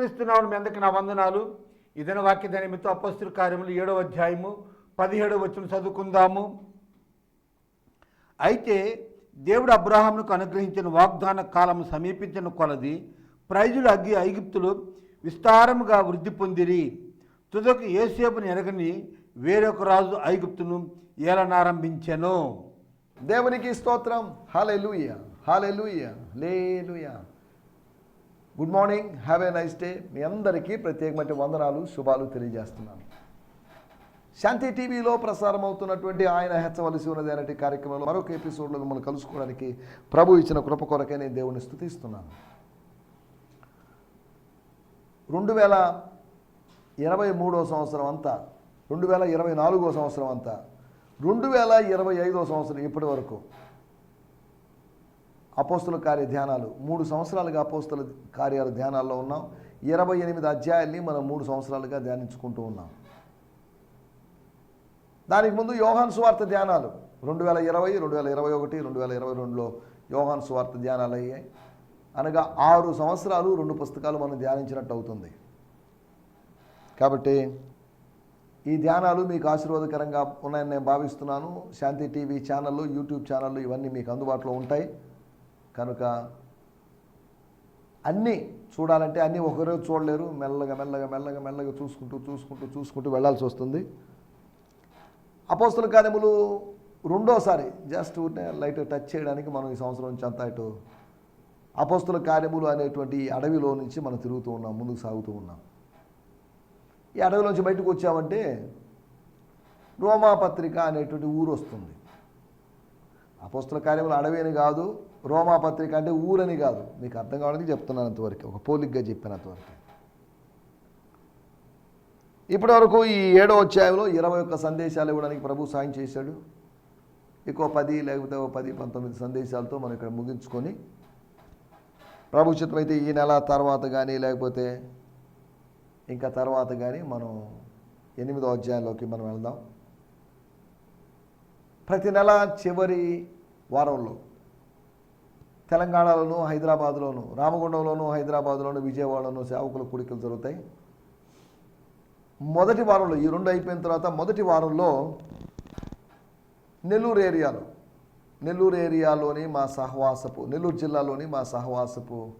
యేసుక్రీస్తు ఎందుకు మీ నా వందనాలు? ఇదన వాక్య నిమిత్తం అపస్తుల కార్యములు ఏడవ అధ్యాయము పదిహేడవ వచ్చిన చదువుకుందాము. అయితే దేవుడు అబ్రహామునకు అనుగ్రహించిన వాగ్దాన కాలం సమీపించిన కొలది ప్రైజులు అగ్గి ఐగుప్తులు విస్తారముగా వృద్ధి పొందిరి. తుదకు ఏసేపుని ఎరగని వేరొక రాజు ఐగుప్తును ఏలనారంభించెను. దేవునికి స్తోత్రం. Hallelujah hallelujah hallelujah good morning have a nice day మీ అందరికీ ప్రత్యేకమైన వందనాలు శుభాలు తెలియజేస్తున్నాను. శాంతి టీవీలో ప్రసారం అవుతున్నటువంటి ఆయన హెచ్చవలసి ఉన్నది అనే కార్యక్రమంలో మరొక ఎపిసోడ్లో మిమ్మల్ని కలుసుకోవడానికి ప్రభు ఇచ్చిన కృప కొరకే నేను దేవుని స్థుతిస్తున్నాను రెండు వేల ఇరవై మూడో సంవత్సరం అంతా రెండు వేల ఇరవై నాలుగో సంవత్సరం అంతా రెండు వేల ఇరవై ఐదో సంవత్సరం ఇప్పటి వరకు అపోస్తుల కార్య ధ్యానాలు. మూడు సంవత్సరాలుగా అపోస్తుల కార్యాల ధ్యానాల్లో ఉన్నాం. ఇరవై ఎనిమిది అధ్యాయాల్ని మనం మూడు సంవత్సరాలుగా ధ్యానించుకుంటూ ఉన్నాం. దానికి ముందు యోహాన్ సువార్త ధ్యానాలు. రెండు వేల ఇరవై రెండు వేల ఇరవై ఒకటి రెండు వేల ఇరవై రెండులో యోహాన్ సువార్త ధ్యానాలు అయ్యాయి. అనగా ఆరు సంవత్సరాలు రెండు పుస్తకాలు మనం ధ్యానించినట్టు అవుతుంది. కాబట్టి ఈ ధ్యానాలు మీకు ఆశీర్వాదకరంగా ఉన్నాయని నేను భావిస్తున్నాను. శాంతి టీవీ ఛానళ్ళు యూట్యూబ్ ఛానళ్ళు ఇవన్నీ మీకు అందుబాటులో ఉంటాయి. కనుక అన్నీ చూడాలంటే అన్నీ ఒకరోజు చూడలేరు. మెల్లగా మెల్లగా మెల్లగా మెల్లగా చూసుకుంటూ చూసుకుంటూ చూసుకుంటూ వెళ్ళాల్సి వస్తుంది. అపోస్తుల కార్యములు రెండోసారి జస్ట్ ఉంటే లైట్ టచ్ చేయడానికి మనం ఈ సంవత్సరం నుంచి అంతా ఇటు అపోస్తుల కార్యములు అనేటువంటి అడవిలో నుంచి మనం తిరుగుతూ ఉన్నాం ముందుకు సాగుతూ ఉన్నాం. ఈ అడవిలోంచి బయటకు వచ్చామంటే రోమాపత్రిక అనేటువంటి ఊరు వస్తుంది. అపోస్తుల కార్యములు అడవి అని కాదు రోమా పత్రిక అంటే ఊరని కాదు. మీకు అర్థం కావడానికి చెప్తున్నాను అంతవరకు. ఒక పోలిగ్గా చెప్పినంతవరకు ఇప్పటి వరకు ఈ ఏడో అధ్యాయంలో ఇరవై ఒక్క సందేశాలు ఇవ్వడానికి ప్రభు సాయం చేశాడు. ఎక్కువ పది లేకపోతే ఓ పది పంతొమ్మిది సందేశాలతో మనం ఇక్కడ ముగించుకొని ప్రభు చిత్తమైతే ఈ నెల తర్వాత కానీ లేకపోతే ఇంకా తర్వాత కానీ మనం ఎనిమిదో అధ్యాయంలోకి మనం వెళ్దాం. ప్రతి నెల చివరి వారంలో తెలంగాణలోను హైదరాబాద్లోను రామగుండంలోను హైదరాబాద్లోను విజయవాడలోను సేవకుల కూడికలు జరుగుతాయి. మొదటి వారంలో ఈ రెండు అయిపోయిన తర్వాత మొదటి వారంలో నెల్లూరు ఏరియాలో నెల్లూరు ఏరియాలోని మా సహవాసపు నెల్లూరు జిల్లాలోని మా సహవాసపు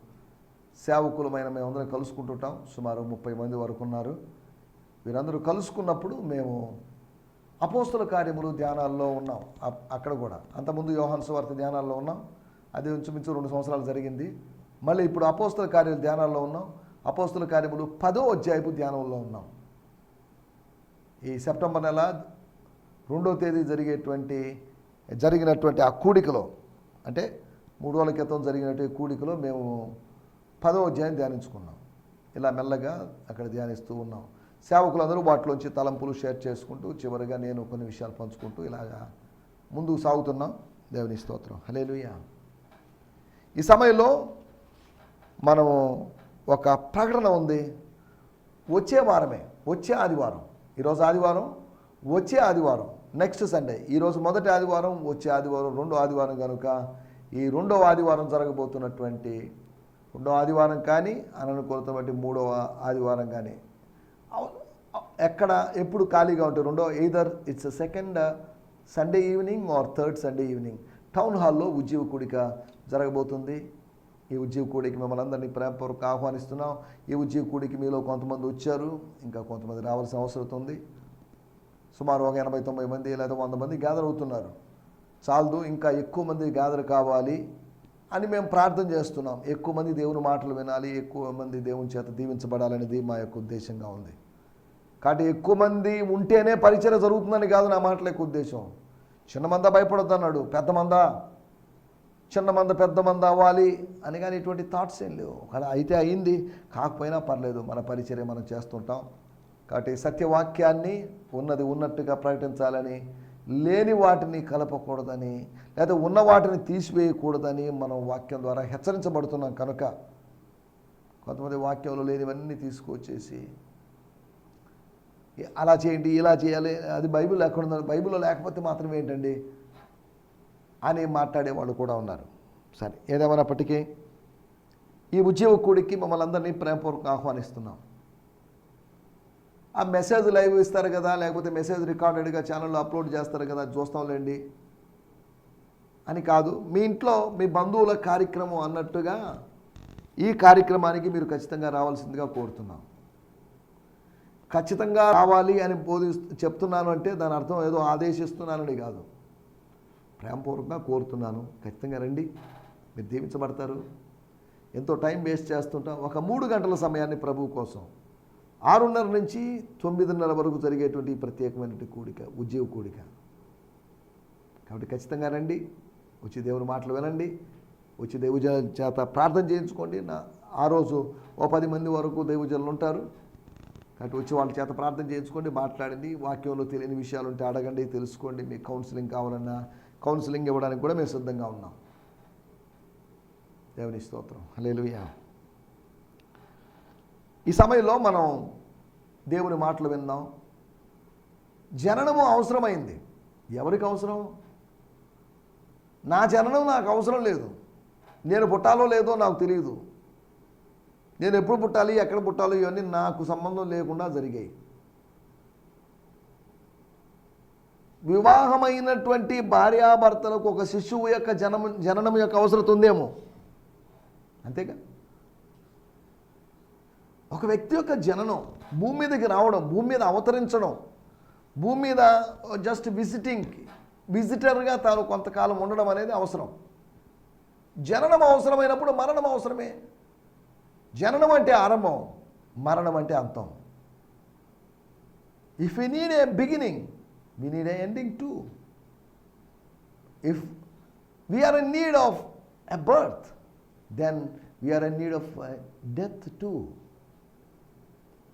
సేవకులమైన మేమందరం కలుసుకుంటుంటాం. సుమారు ముప్పై మంది వరకు ఉన్నారు. వీరందరూ కలుసుకున్నప్పుడు మేము అపోస్తుల కార్యములు ధ్యానాల్లో ఉన్నాం. అప్- అక్కడ కూడా. అంతకుముందు యోహాన్ వార్త ధ్యానాల్లో ఉన్నాం. అది ఇంచుమించు రెండు సంవత్సరాలు జరిగింది. మళ్ళీ ఇప్పుడు అపోస్తుల కార్యాలు ధ్యానాల్లో ఉన్నాం. అపోస్తుల కార్యములు పదో అధ్యాయపు ధ్యానంలో ఉన్నాం. ఈ సెప్టెంబర్ నెల రెండో తేదీ జరిగేటువంటి జరిగినటువంటి ఆ కూడికలో అంటే మూడు రోజుల క్రితం జరిగినటువంటి కూడికలో మేము పదో అధ్యాయం ధ్యానించుకున్నాం. ఇలా మెల్లగా అక్కడ ధ్యానిస్తూ ఉన్నాం. సేవకులందరూ వాటిలోంచి తలంపులు షేర్ చేసుకుంటూ చివరిగా నేను కొన్ని విషయాలు పంచుకుంటూ ఇలాగా ముందుకు సాగుతున్నాం. దేవుని స్తోత్రం. హలేలుయా ఈ సమయంలో మనము ఒక ప్రకటన ఉంది. వచ్చే వారమే వచ్చే ఆదివారం. ఈరోజు ఆదివారం వచ్చే ఆదివారం నెక్స్ట్ సండే ఈరోజు మొదటి ఆదివారం వచ్చే ఆదివారం రెండో ఆదివారం కనుక ఈ రెండవ ఆదివారం జరగబోతున్నటువంటి రెండో ఆదివారం కానీ అననుకూలతమైన మూడవ ఆదివారం కానీ ఎక్కడ ఎప్పుడు ఖాళీగా ఉంటే రెండో either it's second Sunday evening or third Sunday evening town హాల్లో ఉజ్జీవ కూడిక జరగబోతుంది. ఈ ఉద్యోగ కూడికి మిమ్మల్ని అందరినీ ప్రేమపూర్వక ఆహ్వానిస్తున్నాం. ఈ ఉద్యోగ కూడికి మీలో కొంతమంది వచ్చారు. ఇంకా కొంతమంది రావాల్సిన అవసరం ఉంది. సుమారు ఒక ఎనభై తొంభై మంది లేదా వంద మంది గ్యాదర్ అవుతున్నారు. చాలదు ఇంకా ఎక్కువ మంది గ్యాదర్ కావాలి అని మేము ప్రార్థన చేస్తున్నాం. ఎక్కువ మంది దేవుని మాటలు వినాలి ఎక్కువ మంది దేవుని చేత దీవించబడాలనేది మా యొక్క ఉద్దేశంగా ఉంది. కాబట్టి ఎక్కువ మంది ఉంటేనే పరిచయం జరుగుతుందని కాదు నా మాటల యొక్క ఉద్దేశం. చిన్న మంద భయపడొద్దు అన్నాడు పెద్ద మంద. చిన్న మంద పెద్ద మంద అవ్వాలి అని కానీ ఇటువంటి థాట్స్ ఏం లేవు. కానీ అయితే అయింది. కాకపోయినా పర్లేదు మన పరిచర్య మనం చేస్తుంటాం. కాబట్టి సత్యవాక్యాన్ని ఉన్నది ఉన్నట్టుగా ప్రకటించాలని లేని వాటిని కలపకూడదని లేదా ఉన్న వాటిని తీసివేయకూడదని మనం వాక్యం ద్వారా హెచ్చరించబడుతున్నాం కనుక కొంతమంది వాక్యంలో లేనివన్నీ తీసుకొచ్చేసి అలా చేయండి ఇలా చేయాలి. అది బైబిల్ ఎక్కడ ఉందో బైబిల్లో లేకపోతే మాత్రం ఏంటండి? అని మాట్లాడే వాళ్ళు కూడా ఉన్నారు. సరే ఏదేమైనప్పటికీ ఈ ఉద్యోగకుడికి మమ్మల్ని అందరినీ ప్రేమపూర్వక ఆహ్వానిస్తున్నాం. ఆ మెసేజ్ లైవ్ ఇస్తారు కదా లేకపోతే మెసేజ్ రికార్డెడ్గా ఛానల్లో అప్లోడ్ చేస్తారు కదా చూస్తాంలేండి అని కాదు మీ ఇంట్లో మీ బంధువుల కార్యక్రమం అన్నట్టుగా ఈ కార్యక్రమానికి మీరు ఖచ్చితంగా రావాల్సిందిగా కోరుతున్నాం. ఖచ్చితంగా రావాలి అని బోధి చెప్తున్నాను అంటే దాని అర్థం ఏదో ఆదేశిస్తున్నానని కాదు. ప్రేమపూర్వకంగా కోరుతున్నాను. ఖచ్చితంగా రండి. మీరు దీవించబడతారు. ఎంతో టైం వేస్ట్ చేస్తుంటాం. ఒక మూడు గంటల సమయాన్ని ప్రభువు కోసం ఆరున్నర నుంచి తొమ్మిదిన్నర వరకు జరిగేటువంటి ప్రత్యేకమైనటువంటి కూడిక ఉద్యోగ కూడిక. కాబట్టి ఖచ్చితంగా రండి. వచ్చి దేవుని మాటలు వినండి. వచ్చి దేవుజ చేత ప్రార్థన చేయించుకోండి. నా ఆ రోజు ఓ పది మంది వరకు దైవజనులు ఉంటారు. కాబట్టి వచ్చి వాళ్ళ చేత ప్రార్థన చేయించుకోండి మాట్లాడండి. వాక్యంలో తెలియని విషయాలు ఉంటే అడగండి తెలుసుకోండి. మీకు కౌన్సిలింగ్ కావాలన్నా కౌన్సిలింగ్ ఇవ్వడానికి కూడా మేము సిద్ధంగా ఉన్నాం. దేవుని స్తోత్రం. లేలుయా ఈ సమయంలో మనం దేవుని మాటలు విందాం. జననము అవసరమైంది. ఎవరికి అవసరం? నా జననం నాకు అవసరం లేదు. నేను పుట్టాలో లేదో నాకు తెలియదు నేను ఎప్పుడు పుట్టాలి ఎక్కడ పుట్టాలి ఇవన్నీ నాకు సంబంధం లేకుండా జరిగాయి. వివాహమైనటువంటి భార్యాభర్తలకు ఒక శిశువు యొక్క జనమ జననం యొక్క అవసరం ఉందేమో? అంతేగా? ఒక వ్యక్తి యొక్క జననం భూమి మీదకి రావడం భూమి మీద అవతరించడం భూమి మీద జస్ట్ విజిటింగ్ విజిటర్గా తాను కొంతకాలం ఉండడం అనేది అవసరం. జననం అవసరమైనప్పుడు మరణం అవసరమే. జననం అంటే ఆరంభం మరణం అంటే అంతం. If you need a beginning we need a ending are if need of need of then birth then in need need of death too.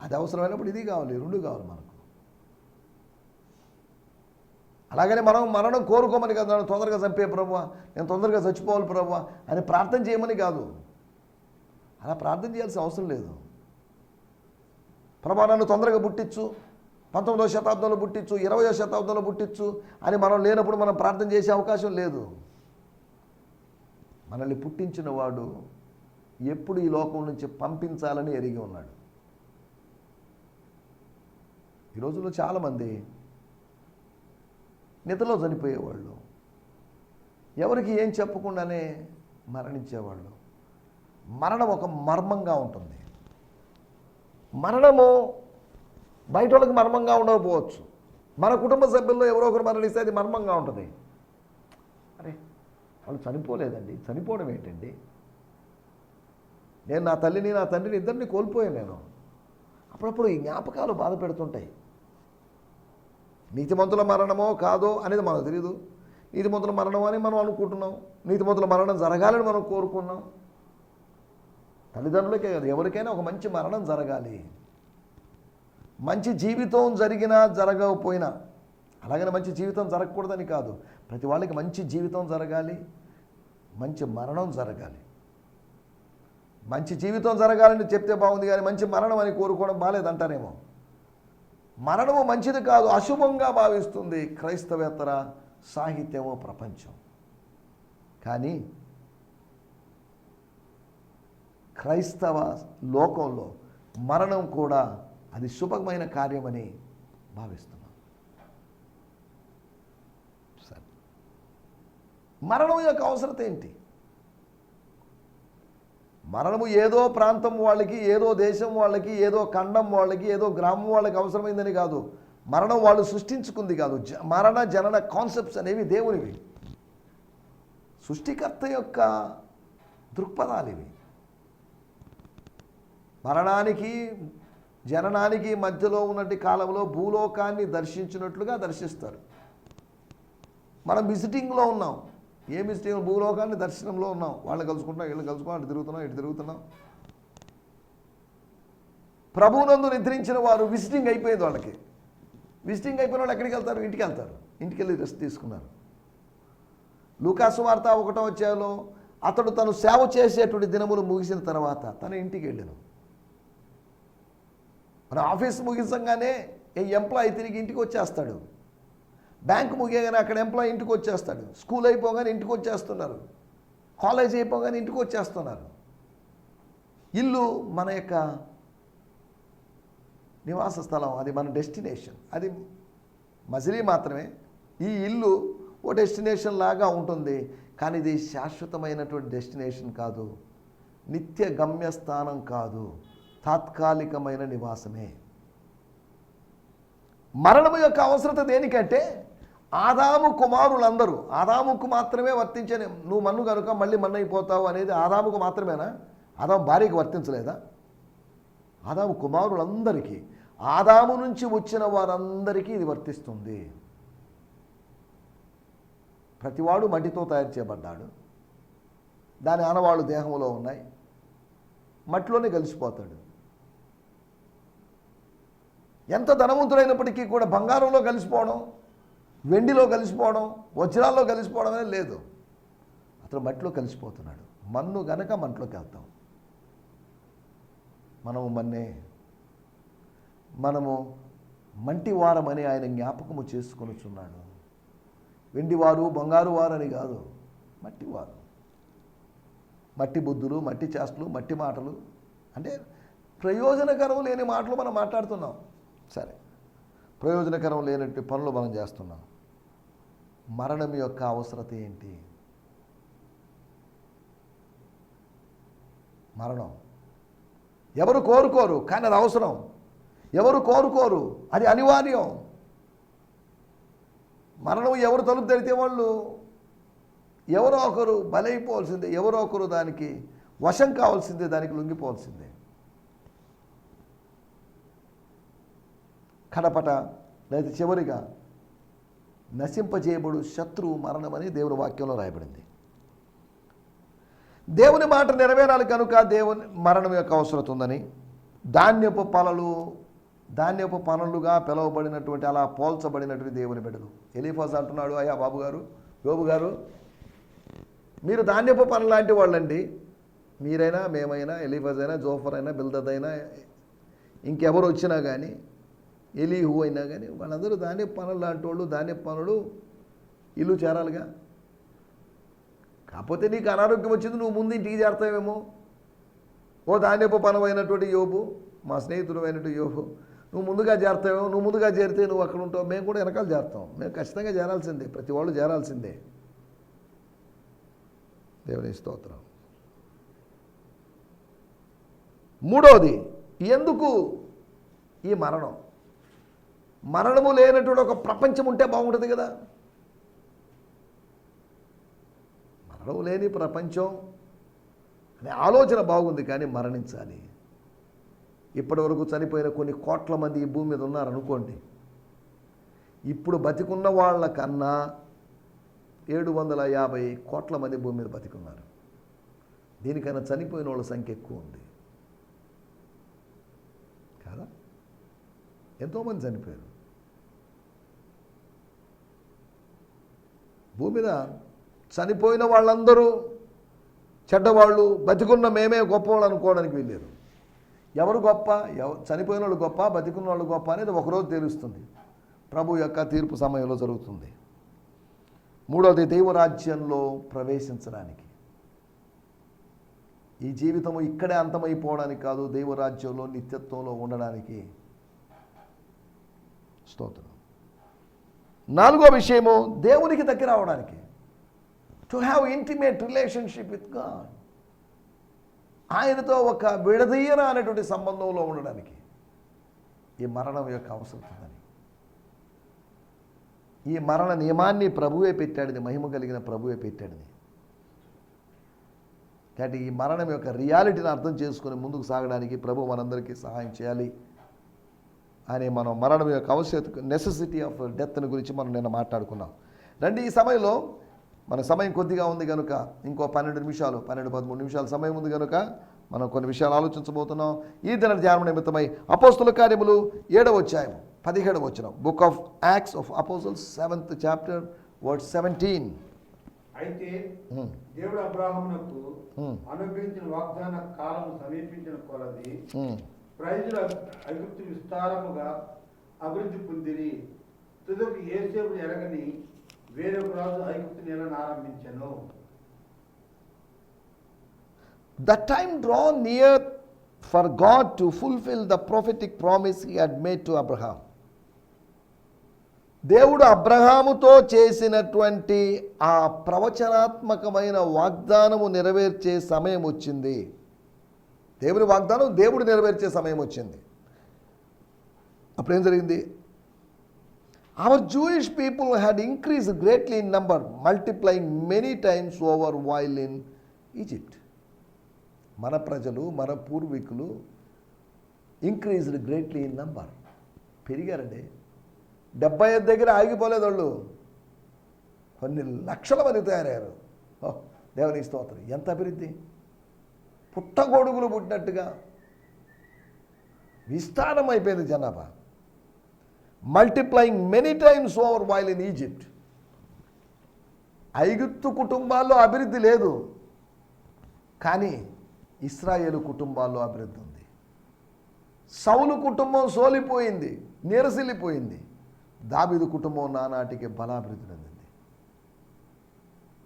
అది అవసరమైనప్పుడు ఇది కావాలి రెండు కావాలి మనకు. అలాగనే మనం మరణం కోరుకోమని కాదు నన్ను తొందరగా చంపే ప్రభు నేను తొందరగా చచ్చిపోవాలి ప్రభు అని ప్రార్థన చేయమని కాదు. అలా ప్రార్థన చేయాల్సిన అవసరం లేదు. ప్రభా నన్ను తొందరగా పుట్టించు. పంతొమ్మిదవ శతాబ్దంలో పుట్టించు ఇరవయో శతాబ్దంలో పుట్టించు అని మనం లేనప్పుడు మనం ప్రార్థన చేసే అవకాశం లేదు. మనల్ని పుట్టించిన వాడు ఎప్పుడు ఈ లోకం నుంచి పంపించాలని ఎరిగి ఉన్నాడు. ఈ రోజుల్లో చాలామంది నిద్రలో చనిపోయేవాళ్ళు. ఎవరికి ఏం చెప్పకుండానే మరణించేవాళ్ళు. మరణం ఒక మర్మంగా ఉంటుంది. మరణము బయట వాళ్ళకి మర్మంగా ఉండకపోవచ్చు. మన కుటుంబ సభ్యుల్లో ఎవరో ఒకరు మరణిస్తే అది మర్మంగా ఉంటుంది. అరే వాళ్ళు చనిపోలేదండి. చనిపోవడం ఏంటండి? నేను నా తల్లిని నా తండ్రిని ఇద్దరిని కోల్పోయాను నేను. అప్పుడప్పుడు ఈ జ్ఞాపకాలు బాధ పెడుతుంటాయి. నీతిమంతుల మరణమో కాదో అనేది మనకు తెలియదు నీతిమంతుల మరణం అని మనం అనుకుంటున్నాం. నీతిమంతుల మరణం జరగాలని మనం కోరుకున్నాం. తల్లిదండ్రులకే కాదు ఎవరికైనా ఒక మంచి మరణం జరగాలి. మంచి జీవితం జరిగినా జరగకపోయినా అలాగని మంచి జీవితం జరగకూడదని కాదు. ప్రతి వాళ్ళకి మంచి జీవితం జరగాలి మంచి మరణం జరగాలి. మంచి జీవితం జరగాలని చెప్తే బాగుంది కానీ మంచి మరణం అని కోరుకోవడం బాగాలేదంటారేమో మరణము మంచిది కాదు అశుభంగా భావిస్తుంది క్రైస్తవేతర సాహిత్యము ప్రపంచం. కానీ క్రైస్తవ లోకంలో మరణం కూడా అది శుభమైన కార్యమని భావిస్తున్నాం. సరే. మరణం యొక్క అవసరత ఏంటి? మరణము ఏదో ప్రాంతం వాళ్ళకి ఏదో దేశం వాళ్ళకి ఏదో ఖండం వాళ్ళకి ఏదో గ్రామం వాళ్ళకి అవసరమైందని కాదు. మరణం వాళ్ళు సృష్టించుకుంది కాదు. జ- మరణ జనన కాన్సెప్ట్స్ అనేవి దేవునివి. సృష్టికర్త యొక్క దృక్పథాలు ఇవి. మరణానికి జననానికి మధ్యలో ఉన్నటి కాలంలో భూలోకాన్ని దర్శించినట్లుగా దర్శిస్తారు. మనం విజిటింగ్లో ఉన్నాం. ఏ విజిటింగ్? భూలోకాన్ని దర్శనంలో ఉన్నాం. వాళ్ళు కలుసుకుంటాం వీళ్ళని కలుసుకున్నాం అటు తిరుగుతున్నాం ఇటు తిరుగుతున్నాం. ప్రభువునందు నిద్రించిన వారు విజిటింగ్ అయిపోయింది వాళ్ళకి. విజిటింగ్ అయిపోయిన వాళ్ళు ఎక్కడికి వెళ్తారు? ఇంటికి వెళ్తారు. ఇంటికి వెళ్ళి రెస్ట్ తీసుకున్నారు. లూకాసు వార్త ఒకటో వచ్చాలో అతడు తను సేవ చేసేటువంటి దినములు ముగిసిన తర్వాత తన ఇంటికి వెళ్ళాను. మన ఆఫీస్ ముగించంగానే ఈ ఎంప్లాయీ తిరిగి ఇంటికి వచ్చేస్తాడు. బ్యాంక్ ముగియగానే అక్కడ ఎంప్లాయీ ఇంటికి వచ్చేస్తాడు. స్కూల్ అయిపోగానే ఇంటికి వచ్చేస్తున్నారు. కాలేజ్ అయిపోగానే ఇంటికి వచ్చేస్తున్నారు. ఇల్లు మన యొక్క నివాస స్థలం అది మన డెస్టినేషన్. అది మజిలీ మాత్రమే. ఈ ఇల్లు ఓ డెస్టినేషన్ లాగా ఉంటుంది. కానీ ఇది శాశ్వతమైనటువంటి డెస్టినేషన్ కాదు. నిత్య గమ్యస్థానం కాదు. తాత్కాలికమైన నివాసమే. మరణము యొక్క అవసరత దేనికంటే ఆదాము కుమారులందరూ ఆదాముకు మాత్రమే వర్తించే నువ్వు మన్ను కనుక మళ్ళీ మన్ను అయిపోతావు అనేది ఆదాముకు మాత్రమేనా? ఆదాము భార్యకి వర్తించలేదా? ఆదాము కుమారులందరికీ ఆదాము నుంచి వచ్చిన వారందరికీ ఇది వర్తిస్తుంది. ప్రతివాడు మట్టితో తయారు చేయబడ్డాడు. దాని ఆనవాళ్ళు దేహంలో ఉన్నాయి. మట్టిలోనే కలిసిపోతాడు. ఎంత ధనవంతుడైనప్పటికీ కూడా బంగారంలో కలిసిపోవడం వెండిలో కలిసిపోవడం వజ్రాల్లో కలిసిపోవడం అనేది లేదు. అతను మట్టిలో కలిసిపోతున్నాడు. మన్ను గనక మంటలోకి వెళ్తాం. మనము మన్నే మనము మంటి వారమని ఆయన జ్ఞాపకము చేసుకొనుచున్నాడు. వెండివారు బంగారు వారని కాదు మట్టివారు మట్టి బుద్ధులు మట్టి చేష్టలు మట్టి మాటలు. అంటే ప్రయోజనకరం లేని మాటలు మనం మాట్లాడుతున్నాం. సరే. ప్రయోజనకరం లేనట్టు పనులు మనం చేస్తున్నాం. మరణం యొక్క అవసరత ఏంటి? మరణం. ఎవరు కోరుకోరు కానీ అది అవసరం. ఎవరు కోరుకోరు అది అనివార్యం. మరణం ఎవరు తలుపు తెరితే వాళ్ళు ఎవరో ఒకరు బలైపోవాల్సిందే ఎవరో ఒకరు దానికి వశం కావాల్సిందే దానికి లొంగిపోవాల్సిందే. కడపట లేదా చివరిగా నశింపజేయబడు శత్రువు మరణమని దేవుని వాక్యంలో రాయబడింది. దేవుని మాట నెరవేరాలి కనుక దేవుని మరణం యొక్క అవసరం ఉందని ధాన్యపు పలలు ధాన్యపు పనులుగా పిలువబడినటువంటి అలా పోల్చబడినటువంటి దేవుని బిడ్డలు. ఎలిఫాస్ అంటున్నాడు అయ్యా బాబు గారు యోబు గారు మీరు ధాన్యపు పనులు లాంటి వాళ్ళండి. మీరైనా మేమైనా ఎలిఫాస్ అయినా జోఫర్ అయినా బిల్దద్ అయినా ఇంకెవరు వచ్చినా కానీ ఎలీహు అయినా కానీ వాళ్ళందరూ దానే పనులు లాంటి వాళ్ళు ధాన్యపు పనులు ఇల్లు చేరాలిగా. కాకపోతే నీకు అనారోగ్యం వచ్చింది నువ్వు ముందు ఇంటికి చేరతావేమో. ఓ ధాన్యపు పనమైనటువంటి యోబు మా స్నేహితుడు అయినటువంటి యోబు నువ్వు ముందుగా చేరతావేమో నువ్వు ముందుగా చేరితే నువ్వు అక్కడ ఉంటావు మేము కూడా వెనకాల చేరుతాం. మేము ఖచ్చితంగా చేరాల్సిందే ప్రతి వాళ్ళు చేరాల్సిందే. దేవుని స్తోత్రం. మూడవది ఎందుకు ఈ మరణం? మరణము లేనటువంటి ఒక ప్రపంచం ఉంటే బాగుంటుంది కదా. మరణం లేని ప్రపంచం అనే ఆలోచన బాగుంది కానీ మరణించాలి. ఇప్పటివరకు చనిపోయిన కొన్ని కోట్ల మంది ఈ భూమి మీద ఉన్నారనుకోండి. ఇప్పుడు బతికున్న వాళ్ళ కన్నా ఏడు వందల యాభై కోట్ల మంది భూమి మీద బతికున్నారు. దీనికన్నా చనిపోయిన వాళ్ళ సంఖ్య ఎక్కువ ఉంది కాదా ఎంతోమంది చనిపోయారు. భూమి మీద చనిపోయిన వాళ్ళందరూ చెడ్డవాళ్ళు బతికున్న మేమే గొప్పవాళ్ళు అనుకోవడానికి వెళ్ళారు ఎవరు గొప్ప? ఎవ చనిపోయిన వాళ్ళు గొప్ప బతికున్న వాళ్ళు గొప్ప అనేది ఒకరోజు తెలుస్తుంది. ప్రభు యొక్క తీర్పు సమయంలో జరుగుతుంది. మూడవది దైవరాజ్యంలో ప్రవేశించడానికి. ఈ జీవితము ఇక్కడే అంతమైపోవడానికి కాదు దైవరాజ్యంలో నిత్యత్వంలో ఉండడానికి. స్తోత్రం. నాలుగో విషయము దేవునికి దగ్గర అవడానికి. To have intimate relationship with God ఆయనతో ఒక విడదీయన అనేటువంటి సంబంధంలో ఉండడానికి ఈ మరణం యొక్క అవసరం ఉందని ఈ మరణ నియమాన్ని ప్రభువే పెట్టాడని మహిమ కలిగిన ప్రభువే పెట్టాడని. కాబట్టి ఈ మరణం యొక్క రియాలిటీని అర్థం చేసుకొని ముందుకు సాగడానికి ప్రభు మనందరికీ సహాయం చేయాలి. అని మనం మరణం యొక్క అవశ్యత నెసెసిటీ ఆఫ్ డెత్ని గురించి మనం నిన్న మాట్లాడుకున్నాం. రండి ఈ సమయంలో మన సమయం కొద్దిగా ఉంది కనుక ఇంకో పన్నెండు నిమిషాలు పన్నెండు పదమూడు నిమిషాల సమయం ఉంది కనుక మనం కొన్ని విషయాలు ఆలోచించబోతున్నాం. ఈ దిన ధ్యానం నిమిత్తమై అపోస్తుల కార్యములు ఏడవ అధ్యాయం పదిహేడవ వచ్చిన book of Acts of apostles seventh chapter word seventeen అయితే దేవుడు అబ్రాహమునకు అనుగ్రహించిన వాగ్దాన కాలం సమీపించిన కొలది ప్రజలు ఐగుప్తు విస్తారముగా అభివృద్ధి పొందిరి. తుదకు ఏసేపు ఎరగని వేరొక రాజు ఐగుప్తు నెలను ఆరంభించను. The time draw near for God to fulfil the prophetic promise he had made to Abraham దేవుడు అబ్రహాముతో చేసినటువంటి ఆ ప్రవచనాత్మకమైన వాగ్దానము నెరవేర్చే సమయం వచ్చింది. దేవుని వాగ్దానం దేవుడు నెరవేర్చే సమయం వచ్చింది. అప్పుడేం జరిగింది? Our Jewish people had increase greatly in number multiplying many times over while in Egypt మన ప్రజలు మన పూర్వీకులు ఇంక్రీజ్డ్ గ్రేట్లీ ఇన్ నంబర్ పెరిగారండి. డెబ్బై ఐదు దగ్గర ఆగిపోలేదు వాళ్ళు. కొన్ని లక్షల మంది తయారయ్యారు. ఓ దేవుని స్తోత్రం. ఎంత అభివృద్ధి? పుట్టగొడుగులు పుట్టినట్టుగా. విస్తారం అయిపోయింది జనాభా. Multiplying many times over while in Egypt ఐగుప్తు కుటుంబాల్లో అభివృద్ధి లేదు. కానీ ఇస్రాయేలు కుటుంబాల్లో అభివృద్ధి ఉంది. సౌలు కుటుంబం సోలిపోయింది నీరసిల్లిపోయింది. దాబిదు కుటుంబం నానాటికి బలాభివృద్ధి చెందింది.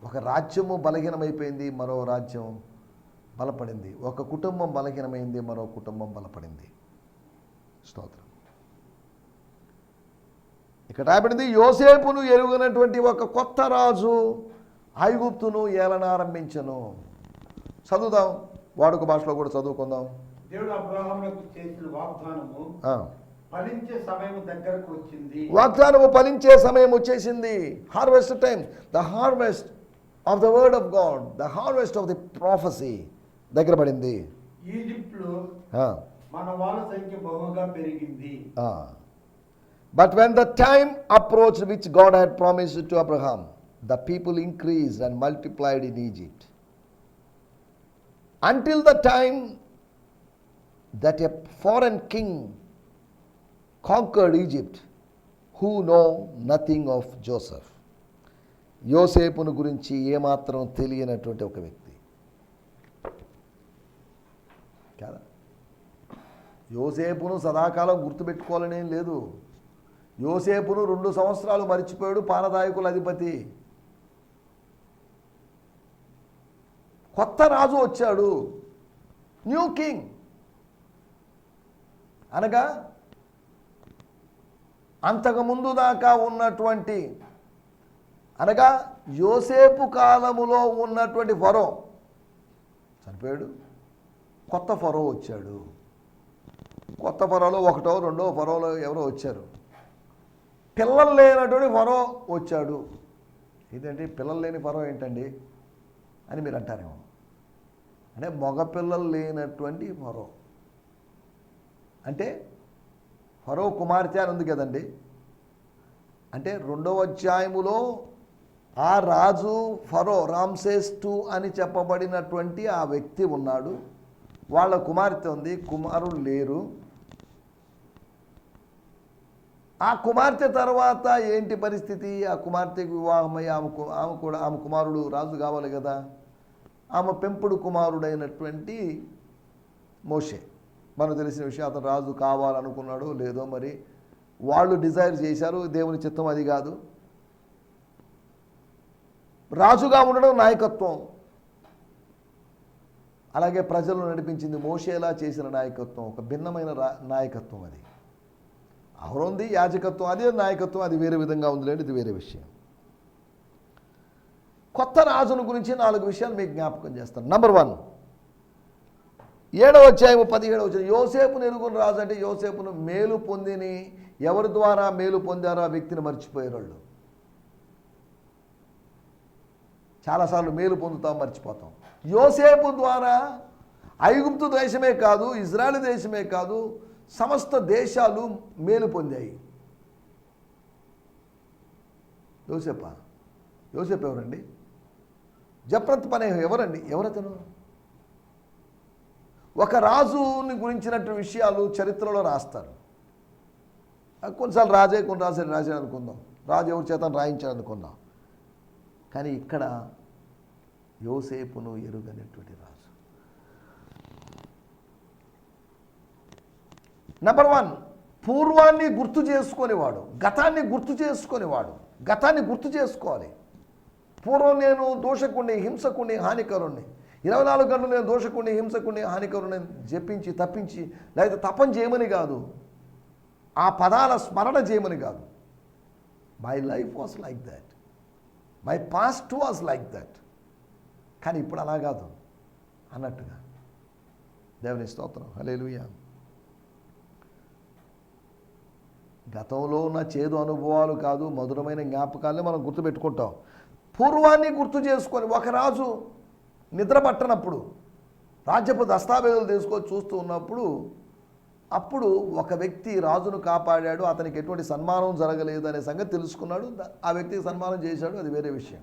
ఒక రాజ్యము బలహీనమైపోయింది మరో రాజ్యం బలపడింది. ఒక కుటుంబం బలహీనమైంది మరో కుటుంబం బలపడింది. స్తోత్రం. ఇక్కడ రాబడింది యోసేపును ఎరుగనటువంటి ఒక కొత్త రాజు ఐగుప్తును ఏలనారంభించను చదువుదాం. వాడుక భాషలో కూడా చదువుకుందాం. దేవుడు అబ్రహాములకు చేసిన వాగ్దానము. ఫలించే సమయం దగ్గరకు వచ్చింది. వాగ్దానము ఫలించే సమయం వచ్చేసింది. Harvest time the harvest of the word of God the harvest of the prophecy దగ్గర పడింది ఈజిప్ట్లో ఆ, మన వాళ్ళ సంఖ్య బహుగా పెరిగింది ఆ. But when the time approached which God had promised to Abraham, the people increased and multiplied in Egypt. Until the time that a foreign king conquered Egypt, who know nothing of Joseph. యోసేపును గురించి ఏమాత్రం తెలియనటువంటి ఒక వ్యక్తి కదా యోసేపును సదాకాలం గుర్తుపెట్టుకోవాలనేం లేదు. యోసేపును రెండు సంవత్సరాలు మరిచిపోయాడు పానదాయకుల అధిపతి. కొత్త రాజు వచ్చాడు. New king. అనగా అంతకుముందు దాకా ఉన్నటువంటి అనగా యోసేపు కాలములో ఉన్నటువంటి వరం చనిపోయాడు. కొత్త ఫరో వచ్చాడు. కొత్త ఫరోలో ఒకటో రెండో ఫరోలో ఎవరో వచ్చారు. పిల్లలు లేనటువంటి ఫరో వచ్చాడు. ఇదేంటి? పిల్లలు లేని ఫరో ఏంటండి? అని మీరు అంటారేమో. అంటే మగపిల్లలు లేనటువంటి ఫరో. అంటే ఫరో కుమార్తె అని ఉంది కదండి. అంటే రెండవ అధ్యాయములో ఆ రాజు ఫరో రామ్సేస్ టూ అని చెప్పబడినటువంటి ఆ వ్యక్తి ఉన్నాడు. వాళ్ళ కుమార్తె ఉంది కుమారులు లేరు. ఆ కుమార్తె తర్వాత ఏంటి పరిస్థితి? ఆ కుమార్తెకు వివాహమై ఆమెకు ఆమె కూడా ఆమె కుమారుడు రాజు కావాలి కదా. ఆమె పెంపుడు కుమారుడైనటువంటి మోషే. మనకు తెలిసిన విషయం అతను రాజు కావాలనుకున్నాడో లేదో మరి వాళ్ళు డిజైర్ చేశారు దేవుని చిత్తం అది కాదు. రాజుగా ఉండడం నాయకత్వం. అలాగే ప్రజలను నడిపించింది మోషేలా చేసిన నాయకత్వం ఒక భిన్నమైన రా నాయకత్వం అది. అవరుంది యాజకత్వం అదే నాయకత్వం అది వేరే విధంగా ఉందిలేండి ఇది వేరే విషయం. కొత్త రాజును గురించి నాలుగు విషయాలు మీకు జ్ఞాపకం చేస్తాను. నంబర్ వన్ ఏడవ అధ్యాయము పదిహేడవ వచ్చిన యోసేపును ఎరుగుని రాజు అంటే యోసేపును మేలు పొందిని ఎవరి ద్వారా మేలు పొందారో ఆ వ్యక్తిని మర్చిపోయారు వాళ్ళు. చాలాసార్లు మేలు పొందుతాం మర్చిపోతాం. యోసేపు ద్వారా ఐగుప్తు దేశమే కాదు ఇజ్రాయెల్ దేశమే కాదు సమస్త దేశాలు మేలు పొందాయి. యోసేప యోసేపు ఎవరండి? జప్రత్ పనే ఎవరండి? ఎవరతను? ఒక రాజుని గురించినట్టు విషయాలు చరిత్రలో రాస్తారు. కొన్నిసార్లు రాజే కొన్ని రాజే రాజే అనుకుందాం. రాజు ఎవరి చేత రాయించాడు అనుకుందాం. కానీ ఇక్కడ యోసేపును ఎరుగనటువంటి రాజు. నెంబర్ వన్ పూర్వాన్ని గుర్తు చేసుకునేవాడు గతాన్ని గుర్తు చేసుకునేవాడు గతాన్ని గుర్తు చేసుకోవాలి. పూర్వం నేను దోషకుణ్ణి హింసకుణ్ణి హానికరుణ్ణి. ఇరవై నాలుగు గంటలు నేను దోషకుణ్ణి హింసకుణ్ణి హానికరుణ్ణి జపించి తప్పించి లేకపోతే తపం చేయమని కాదు. ఆ పదాల స్మరణ చేయమని కాదు. My life was like that my past was like that కానీ ఇప్పుడు అలా కాదు. అన్నట్టుగా. దేవుని స్తోత్రం. హల్లెలూయా. గతంలో ఉన్న చేదు అనుభవాలు కాదు మధురమైన జ్ఞాపకాలని మనం గుర్తుపెట్టుకుంటాం. పూర్వాన్ని గుర్తు చేసుకొని ఒక రాజు నిద్ర పట్టనప్పుడు రాజ్యపు దస్తావేజులు తీసుకొని చూస్తూ ఉన్నప్పుడు అప్పుడు ఒక వ్యక్తి రాజును కాపాడాడు అతనికి ఎటువంటి సన్మానం జరగలేదు అనే సంగతి తెలుసుకున్నాడు. ఆ వ్యక్తికి సన్మానం చేశాడు అది వేరే విషయం.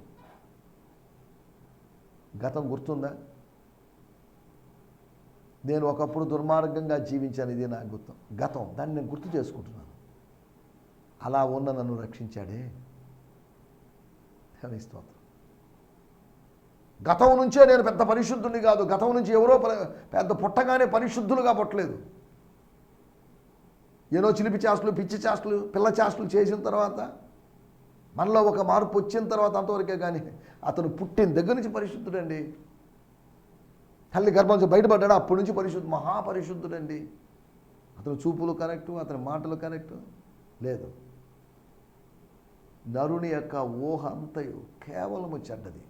గతం గుర్తుందా? నేను ఒకప్పుడు దుర్మార్గంగా జీవించాను ఇది నా గుర్తం. గతం దాన్ని నేను గుర్తు చేసుకుంటున్నాను. అలా ఉన్న నన్ను రక్షించాడే దేవుని స్తోత్రం. గతం నుంచే నేను పెద్ద పరిశుద్ధుని కాదు గతం నుంచి ఎవరో పెద్ద పుట్టగానే పరిశుద్ధులుగా పుట్టలేదు. ఏదో చిలిపి చేష్టలు పిచ్చి చేష్టలు పిల్ల చేష్టలు చేసిన తర్వాత మనలో ఒక మార్పు వచ్చిన తర్వాత అంతవరకే కానీ అతను పుట్టిన దగ్గర నుంచి పరిశుద్ధుడండి. తల్లి గర్భం నుంచి బయటపడ్డాడు అప్పటి నుంచి పరిశుద్ధ మహాపరిశుద్ధుడండి. అతని చూపులు కరెక్టు అతని మాటలు కరెక్టు లేదు. నరుని యొక్క ఊహ అంతయు కేవలము చెడ్డది.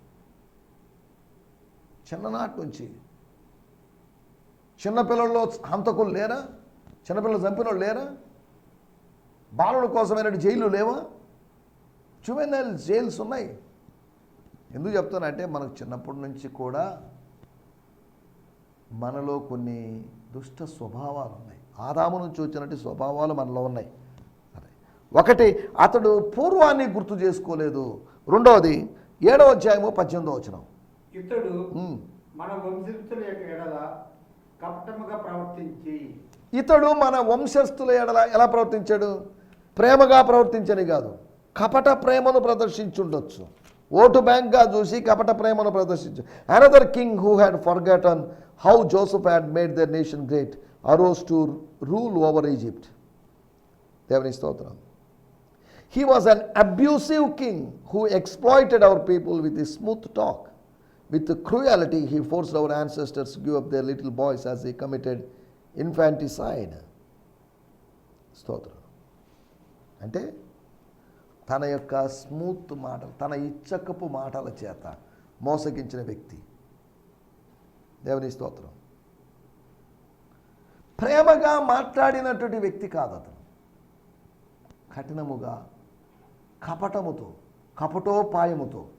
చిన్ననాటి నుంచి చిన్నపిల్లల్లో హంతకులు లేరా? చిన్నపిల్లలు చంపిన వాళ్ళు లేరా? బాలుల కోసమైన జైలు లేవా? జువెనల్ జైల్స్ ఉన్నాయి. ఎందుకు చెప్తానంటే మనకు చిన్నప్పటి నుంచి కూడా మనలో కొన్ని దుష్ట స్వభావాలు ఉన్నాయి. ఆదాము నుంచి వచ్చినట్టు స్వభావాలు మనలో ఉన్నాయి. ఒకటి అతడు పూర్వాన్ని గుర్తు చేసుకోలేదు. రెండవది ఏడవ అధ్యాయము పద్దెనిమిదో వచనం. ఇతడు. మన వంశస్థుల ఎడల కపటముగా ప్రవర్తించి ఇతడు మన వంశస్థుల ఎడల ఎలా ప్రవర్తించాడు? ప్రేమగా ప్రవర్తించని కాదు. కపట ప్రేమను ప్రదర్శించుండొచ్చు. ఓటు బ్యాంక్గా చూసి కపట ప్రేమను ప్రదర్శించు another king who had forgotten how Joseph had made their nation great arose to rule over Egypt దేవుని స్తోత్రం He was an abusive king who exploited our people with his smooth talk. With cruelty, he forced our ancestors to give up their little boys as they committed infanticide. స్తోత్రం అంటే తన యొక్క smooth మాటలు తన ఇచ్చకపు మాటల చేత మోసగించిన వ్యక్తి. దేవుని స్తోత్రం. ప్రేమగా మాట్లాడినటువంటి వ్యక్తి కాదు అతను. కఠినముగా కపటముతో కపటోపాయముతో.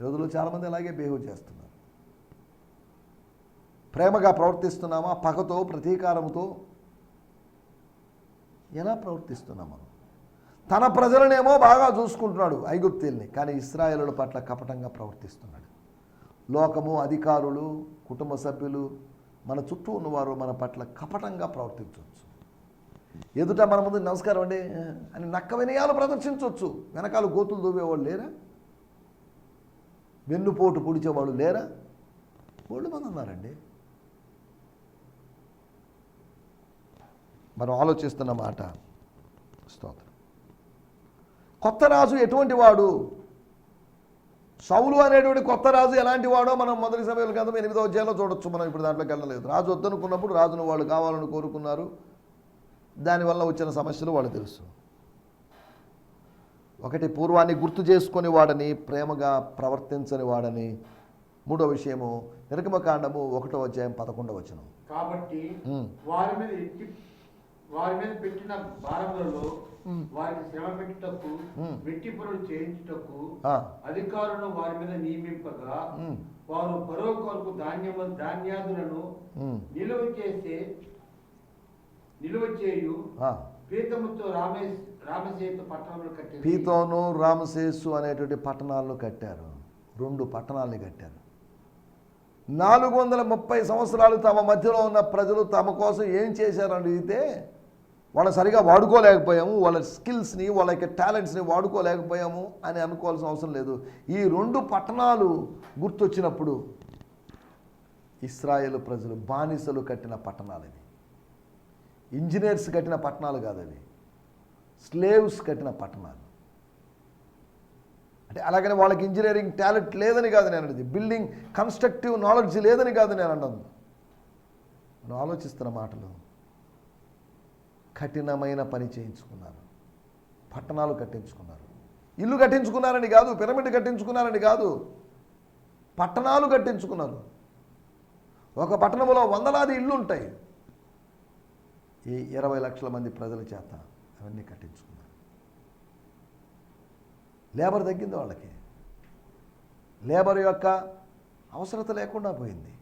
రోజుల్లో చాలామంది అలాగే బిహేవ్ చేస్తున్నారు. ప్రేమగా ప్రవర్తిస్తున్నామా? పగతో ప్రతీకారముతో. ఎలా ప్రవర్తిస్తున్నాం మనం? తన ప్రజలనేమో బాగా చూసుకుంటున్నాడు ఐగుప్తీల్ని కానీ ఇస్రాయేలుల పట్ల కపటంగా ప్రవర్తిస్తున్నాడు. లోకము అధికారులు కుటుంబ సభ్యులు మన చుట్టూ ఉన్నవారు మన పట్ల కపటంగా ప్రవర్తించవచ్చు. ఎదుట మన ముందు నమస్కారం అండి అని నక్క వినయాలు ప్రదర్శించవచ్చు. వెనకాల గోతులు దూవేవాళ్ళు లేరా? వెన్నుపోటు పొడిచేవాళ్ళు లేరా? వాళ్ళు మంది ఉన్నారండి. మనం ఆలోచిస్తున్న మాట స్తోత్రం. కొత్త రాజు ఎటువంటి వాడు? సౌలు అనేటువంటి కొత్త రాజు ఎలాంటి వాడో మనం మొదటి సమయంలో కదా ఎనిమిదో అధ్యాయంలో చూడొచ్చు. మనం ఇప్పుడు దాంట్లోకి వెళ్ళలేదు. రాజు వద్దనుకున్నప్పుడు రాజును వాళ్ళు కావాలని కోరుకున్నారు. దానివల్ల వచ్చిన సమస్యలు వాళ్ళు తెలుసు. ఒకటి పూర్వాన్ని గుర్తు చేసుకొని వాడని ప్రేమగా ప్రవర్తించని వాడని. మూడో విషయము నిర్గమకాండము ఒకటో అధ్యాయం పదకొండవ వచనం. కాబట్టి. వారి మీద వారి మీద పెట్టిన భారములలో వారికి శ్రమ పెట్టుటకు. వెట్టి పనులు చేయించుటకు అధికారులను వారి మీద నియమింపగా వారు పరో కొరకు ధాన్యము ధాన్యాదులను నిలువ చేసే నిలువ చేయు. పీతముతో రామే రామసేతు పట్టణములు కట్టి పీతోను రామశేసు అనేటువంటి పట్టణాలను కట్టారు. రెండు పట్టణాలని కట్టారు. నాలుగు వందల ముప్పై సంవత్సరాలు తమ మధ్యలో ఉన్న ప్రజలు తమ కోసం ఏం చేశారని అడిగితే వాళ్ళని సరిగా వాడుకోలేకపోయాము వాళ్ళ స్కిల్స్ని వాళ్ళ యొక్క టాలెంట్స్ని వాడుకోలేకపోయాము అని అనుకోవాల్సిన అవసరం లేదు. ఈ రెండు పట్టణాలు గుర్తొచ్చినప్పుడు ఇస్రాయేల్ ప్రజలు బానిసలు కట్టిన పట్టణాలు ఇవి. ఇంజనీర్స్ కట్టిన పట్టణాలు కాదు అవి. స్లేవ్స్ కట్టిన పట్టణాలు. అంటే అలాగని వాళ్ళకి ఇంజనీరింగ్ టాలెంట్ లేదని కాదు నేను అనేది బిల్డింగ్ కన్స్ట్రక్టివ్ నాలెడ్జ్ లేదని కాదు నేను అన్నాను మనం ఆలోచిస్తున్న మాటలు. కఠినమైన పని చేయించుకున్నారు. పట్టణాలు కట్టించుకున్నారు. ఇల్లు కట్టించుకున్నారని కాదు పిరమిడ్ కట్టించుకున్నారని కాదు. పట్టణాలు కట్టించుకున్నారు. ఒక పట్టణంలో వందలాది ఇళ్ళు ఉంటాయి ఈ ఇరవై లక్షల మంది ప్రజల చేత అవన్నీ కట్టించుకున్నారు. లేబర్ తగ్గింది వాళ్ళకి. లేబర్ యొక్క అవసరత లేకుండా పోయింది.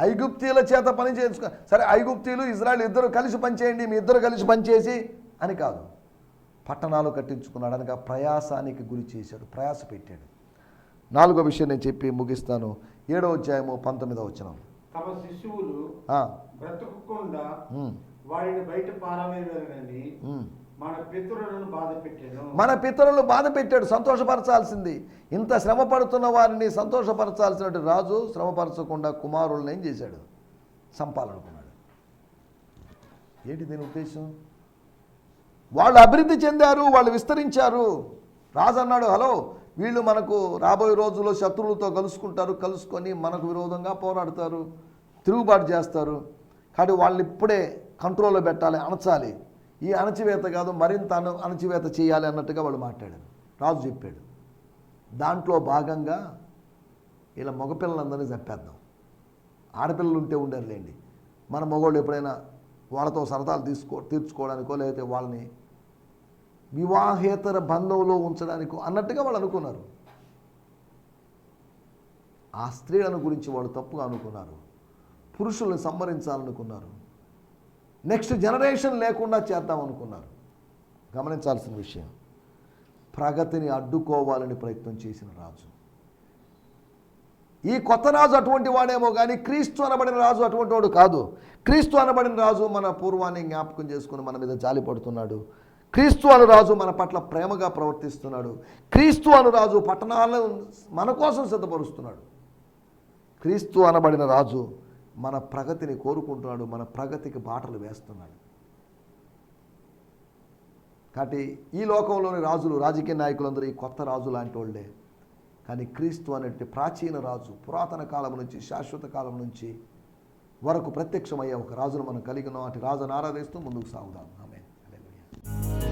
ఐగుప్తీల చేత పని చేయించుకో సరే ఐగుప్తీలు ఇజ్రాయల్ ఇద్దరు కలిసి పనిచేయండి మీ ఇద్దరు కలిసి పనిచేసి అని కాదు. పట్టణాలు కట్టించుకున్నాడు అనగా ప్రయాసానికి గురి చేశాడు ప్రయాస పెట్టాడు. నాలుగో విషయం నేను చెప్పి ముగిస్తాను. ఏడో అధ్యాయము పంతొమ్మిదో వచనం. తమ మన పితరులను బాధ పితరులు బాధ పెట్టాడు సంతోషపరచాల్సింది. ఇంత శ్రమ పడుతున్న వారిని సంతోషపరచాల్సినట్టు రాజు శ్రమపరచకుండా కుమారులను ఏం చేశాడు? చంపాలనుకున్నాడు ఏంటి దీని ఉద్దేశం? వాళ్ళు అభివృద్ధి చెందారు వాళ్ళు విస్తరించారు. రాజు అన్నాడు హలో వీళ్ళు మనకు రాబోయే రోజుల్లో శత్రువులతో కలుసుకుంటారు కలుసుకొని మనకు విరోధంగా పోరాడతారు తిరుగుబాటు చేస్తారు. కాబట్టి వాళ్ళని ఇప్పుడే కంట్రోల్లో పెట్టాలి అణచాలి. ఈ అణచివేత కాదు మరింత అణ అణచివేత చేయాలి అన్నట్టుగా వాళ్ళు మాట్లాడారు. రాజు చెప్పాడు దాంట్లో భాగంగా ఇలా మగపిల్లలందరినీ చంపేద్దాం. ఆడపిల్లలు ఉంటే ఉండరులేండి. మన మగవాళ్ళు ఎప్పుడైనా వాళ్ళతో సరదాలు తీసుకో తీర్చుకోవడానికో లేకపోతే వాళ్ళని వివాహేతర బంధంలో ఉంచడానికో అన్నట్టుగా వాళ్ళు అనుకున్నారు. ఆ స్త్రీలను గురించి వాళ్ళు తప్పుగా అనుకున్నారు. పురుషుల్ని సంహరించాలనుకున్నారు. నెక్స్ట్ జనరేషన్ లేకుండా చేద్దాం అనుకున్నారు. గమనించాల్సిన విషయం ప్రగతిని అడ్డుకోవాలని ప్రయత్నం చేసిన రాజు. ఈ కొత్త రాజు అటువంటి వాడేమో కానీ క్రీస్తు అనబడిన రాజు అటువంటి వాడు కాదు. క్రీస్తు అనబడిన రాజు మన పూర్వాన్ని జ్ఞాపకం చేసుకుని మన మీద జాలి పడుతున్నాడు. క్రీస్తు అను రాజు మన పట్ల ప్రేమగా ప్రవర్తిస్తున్నాడు. క్రీస్తు అను రాజు పట్టణాలను మన కోసం సిద్ధపరుస్తున్నాడు. క్రీస్తు అనబడిన రాజు మన ప్రగతిని కోరుకుంటున్నాడు మన ప్రగతికి బాటలు వేస్తున్నాడు. కాబట్టి ఈ లోకంలోని రాజులు రాజకీయ నాయకులందరూ ఈ కొత్త రాజు లాంటి వాళ్ళే. కానీ క్రీస్తు అనేటి ప్రాచీన రాజు పురాతన కాలం నుంచి శాశ్వత కాలం నుంచి వరకు ప్రత్యక్షమయ్యే ఒక రాజును మనం కలిగిన అటు రాజును ఆరాధిస్తూ ముందుకు సాగుదాం. ఆమె